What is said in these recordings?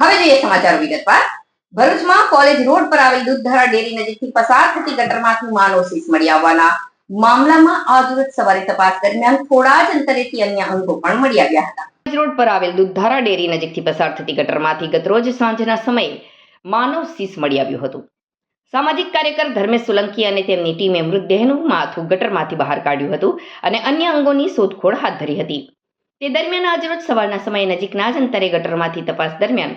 હવે જોઈએ સમાચાર વિગતવાર. ભરૂચમાં કોલેજ રોડ પર આવેલ દૂધધારા ડેરી નજીકથી પસાર થતી ગટરમાંથી માનવ શીશ મળી આવવાના મામલામાં આજરોજ સવારે તપાસ દરમિયાન થોડા જ અંતરેથી અન્ય અંગો પણ મળી આવ્યા હતા. રોડ પર આવેલ દૂધધારા ડેરી નજીકથી પસાર થતી ગટરમાંથી ગતરોજ સાંજના સમયે માનવ શીશ મળી આવ્યું હતું. સામાજિક કાર્યકર ધર્મેશ સોલંકી અને તેમની ટીમે મૃતદેહનું માથું ગટરમાંથી બહાર કાઢ્યું હતું અને અન્ય અંગોની શોધખોળ હાથ ધરી હતી. તે દરમિયાન આજરોજ સવારના સમયે નજીકના જ અંતરે ગટરમાંથી તપાસ દરમિયાન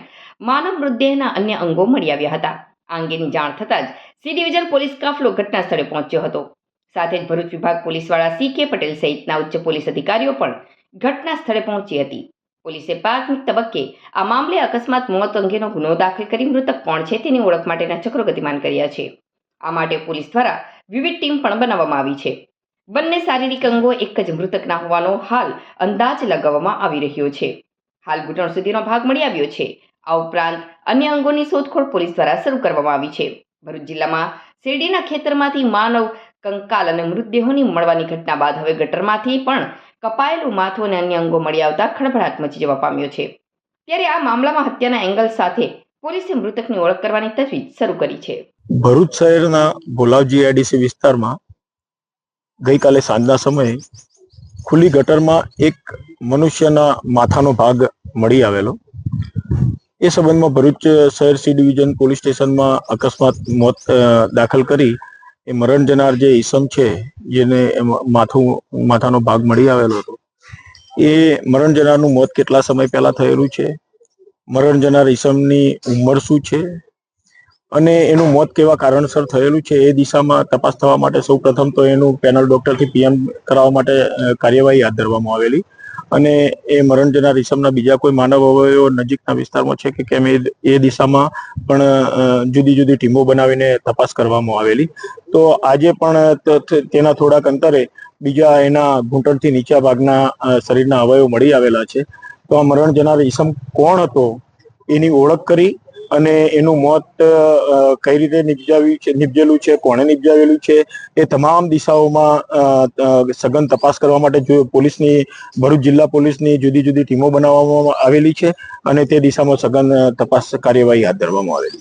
માનવ મૃતદેહના અન્ય અંગો મળી આવ્યા હતા. આ અંગેની જાણ થતાં જ સી ડિવિઝન પોલીસ કાફલો ઘટના સ્થળે પહોંચ્યો હતો. સાથે જ ભરૂચ વિભાગ પોલીસવાળા સી કે પટેલ સહિતના ઉચ્ચ પોલીસ અધિકારીઓ પણ ઘટના સ્થળે પહોંચી હતી. પોલીસે પ્રાથમિક તબક્કે આ મામલે અકસ્માત મોત અંગેનો ગુનો દાખલ કરી મૃતક કોણ છે તેની ઓળખ માટેના ચક્રો ગતિમાન કર્યા છે. આ માટે પોલીસ દ્વારા વિવિધ ટીમ પણ બનાવવામાં આવી છે. બંને શારીરિક અંગો એક જ મૃતકના હોવાનો હાલ અંદાજ લગાવવામાં આવી રહ્યો છે. હાલ ઘૂંટણ સુધીનો ભાગ મળી આવ્યો છે. આ ઉપરાંત અન્ય અંગોની શોધખોળ પોલીસ દ્વારા શરૂ કરવામાં આવી છે. ભરૂચ જિલ્લામાં શેરડીના ખેતરમાંથી માનવ કંકાલ અને મૃતદેહોની મળવાની ઘટના બાદ હવે ગટરમાંથી પણ કપાયેલું માથું અને અન્ય અંગો મળી આવતા ખળભળાટ મચી જવા પામ્યો છે. ત્યારે આ મામલામાં હત્યાના એંગલ સાથે પોલીસે મૃતકની ઓળખ કરવાની તજવીજ શરૂ કરી છે. ભરૂચ શહેરના ભોલાવજી એડીસી વિસ્તારમાં ગઈકાલે સાંજના સમયે ખુલ્લી ગટરમાં એક મનુષ્યના માથાનો ભાગ મળી આવેલો. એ સંબંધમાં ભરૂચ શહેર સી ડિવિઝન પોલીસ સ્ટેશનમાં અકસ્માત મોત દાખલ કરી એ મરણ જનાર જે ઈસમ છે, જેને માથું, માથાનો ભાગ મળી આવેલો હતો, એ મરણ જનારનું મોત કેટલા સમય પહેલા થયેલું છે? મરણ જનાર ઈસમની ઉંમર શું છે? અને એનું મોત કેવા કારણસર થયેલું છે એ દિશામાં તપાસ થવા માટે સૌ પ્રથમ તો એનું પેનલ ડોક્ટરથી પીએમ કરાવવા માટે કાર્યવાહી હાથ ધરવામાં આવેલી. અને એ મરણ જનાર ઈસમના બીજા કોઈ માનવ અવયવો નજીકના વિસ્તારમાં છે કે કેમ એ એ દિશામાં પણ જુદી જુદી ટીમો બનાવીને તપાસ કરવામાં આવેલી. તો આજે પણ તેના થોડાક અંતરે બીજા એના ઘૂંટણથી નીચા ભાગના શરીરના અવયવો મળી આવેલા છે. તો આ મરણ જનાર ઈસમ કોણ હતો એની ઓળખ કરી અને એનું મોત કઈ રીતે નિપજાવ્યું છે, નિપજેલું છે, કોણે નિપજાવેલું છે, એ તમામ દિશાઓમાં સઘન તપાસ કરવા માટે પોલીસની, ભરૂચ જિલ્લા પોલીસની જુદી જુદી ટીમો બનાવવામાં આવેલી છે અને તે દિશામાં સઘન તપાસ કાર્યવાહી હાથ ધરવામાં આવેલી